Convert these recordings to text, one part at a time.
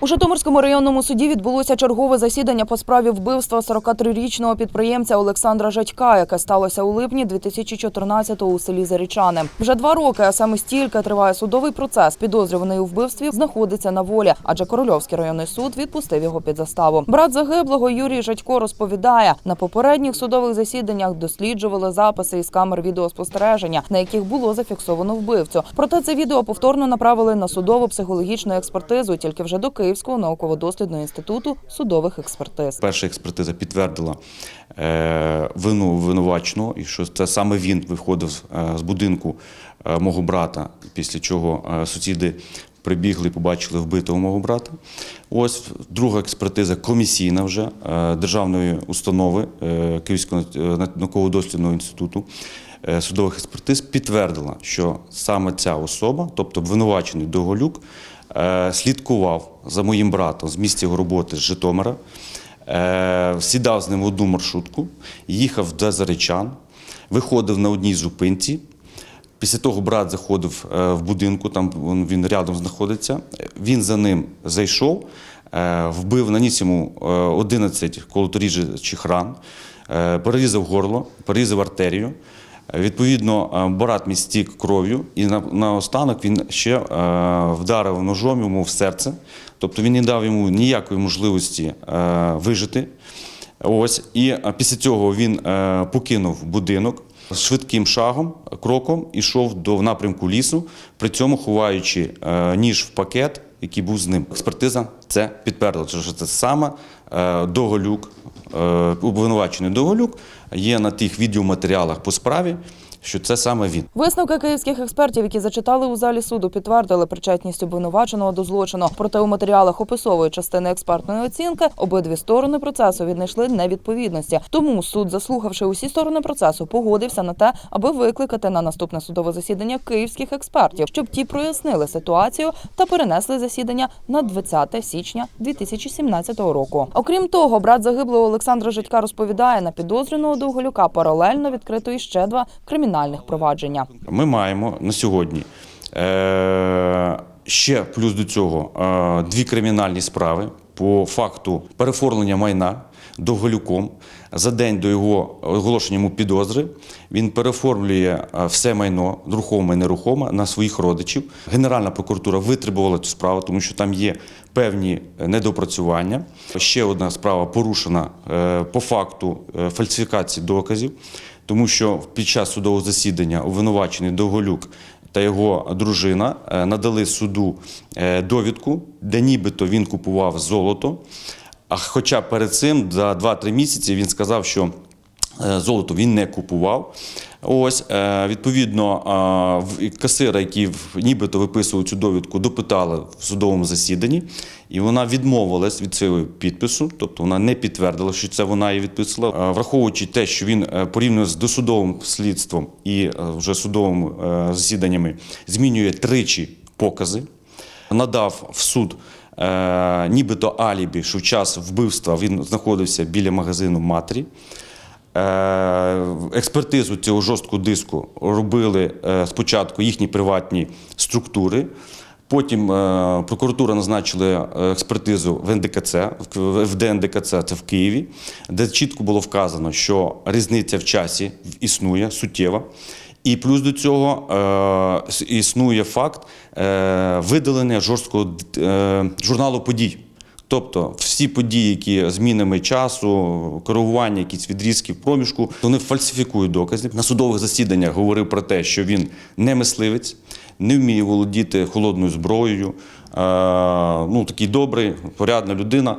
У Житомирському районному суді відбулося чергове засідання по справі вбивства 43-річного підприємця Олександра Жадька, яке сталося у липні 2014-го у селі Зарічани. Вже два роки, а саме стільки триває судовий процес. Підозрюваний у вбивстві знаходиться на волі, адже Корольовський районний суд відпустив його під заставу. Брат загиблого Юрій Жадько розповідає, на попередніх судових засіданнях досліджували записи із камер відеоспостереження, на яких було зафіксовано вбивцю. Проте це відео повторно направили на судово психологічну експертизу, тільки вже до Київського науково-дослідного інституту судових експертиз. Перша експертиза підтвердила е, вину винуваченого, і що це саме він виходив е, з будинку е, мого брата, після чого сусіди прибігли, побачили вбитого мого брата. Ось друга експертиза комісійна вже державної установи Київського науково-дослідного інституту. Судових експертиз підтвердила, що саме ця особа, тобто обвинувачений Доголюк, слідкував за моїм братом з місця його роботи з Житомира, е, сідав з ним в одну маршрутку, їхав до Заречан, виходив на одній зупинці. Після того брат заходив е, в будинку, там він- рядом знаходиться. Він за ним зайшов, е, вбив, наніс йому е, 11 колоторіжучих ран, перерізав горло, перерізав артерію. Відповідно, брат мій стік кров'ю, і на, наостанок він ще вдарив ножом йому в серце. Тобто він не дав йому ніякої можливості е, вижити. Ось і е, після цього він е, покинув будинок швидким шагом, кроком ішов до напрямку лісу, при цьому ховаючи ніж в пакет, який був з ним. Експертиза це підтвердила, що це саме Доголюк, обвинувачений Доголюк є на тих відеоматеріалах по справі, що це саме він. Висновки київських експертів, які зачитали у залі суду, підтвердили причетність обвинуваченого до злочину. Проте у матеріалах описової частини експертної оцінки обидві сторони процесу віднайшли невідповідності. Тому суд, заслухавши усі сторони процесу, погодився на те, аби викликати на наступне судове засідання київських експертів, щоб ті прояснили ситуацію та перенесли засідання на 20 січня 2017 року. Окрім того, брат загиблого Олександра Житька розповідає, на підозрюваного Довголюка паралельно відкрито іще два кримінальних провадження. Ми маємо на сьогодні е, ще плюс до цього е, дві кримінальні справи по факту переформлення майна Довголюком. За день до його оголошення йому підозри він переформлює е, все майно, рухоме і нерухоме, на своїх родичів. Генеральна прокуратура витребувала цю справу, тому що там є певні недопрацювання. Ще одна справа порушена по факту фальсифікації доказів, тому що під час судового засідання обвинувачений Довголюк та його дружина е, надали суду е, довідку, де нібито він купував золото. А хоча перед цим за 2-3 місяці він сказав, що золото він не купував. Ось е, відповідно е, касира, в- нібито виписував цю довідку, допитали в судовому засіданні, і вона відмовилась від цього підпису, тобто вона не підтвердила, що це вона її відписала. Е, Враховуючи те, що він е, порівняно з досудовим слідством і е, вже судовими е, засіданнями змінює тричі покази надав в суд е, нібито алібі, що в час вбивства він знаходився біля магазину матері. Е, експертизу цього жорсткого диску робили е, спочатку їхні приватні структури. Потім е, прокуратура назначила експертизу в НДКЦ, в ДНДКЦ, це в Києві, де чітко було вказано, що різниця в часі існує суттєва. І плюс до цього існує факт видалення жорсткого журналу подій. Тобто всі події, які змінами часу, коригування, якісь відрізки в проміжку, вони фальсифікують докази. На судових засіданнях говорив про те, що він не мисливець, не вміє володіти холодною зброєю. Е, ну, такий добрий, порядна людина.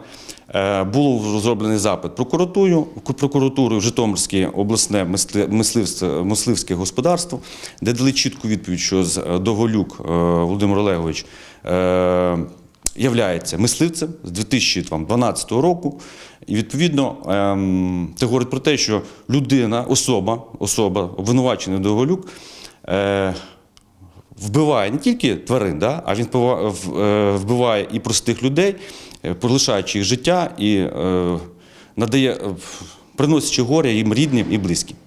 Е, Було зроблений запит прокуратурою, прокуратурою Житомирське обласне мисли- мисливство, мисливське господарство, де дали чітку відповідь, що з- Доголюк е, Володимир Олегович являється мисливцем з 2012 року. І відповідно ем, це говорить про те, що людина, особа, особа, обвинувачений Доголюк, е, вбиває не тільки тварин, да, а він е, вбиває і простих людей, е, полишаючи їх життя і надає, приносячи горя їм рідним і близьким.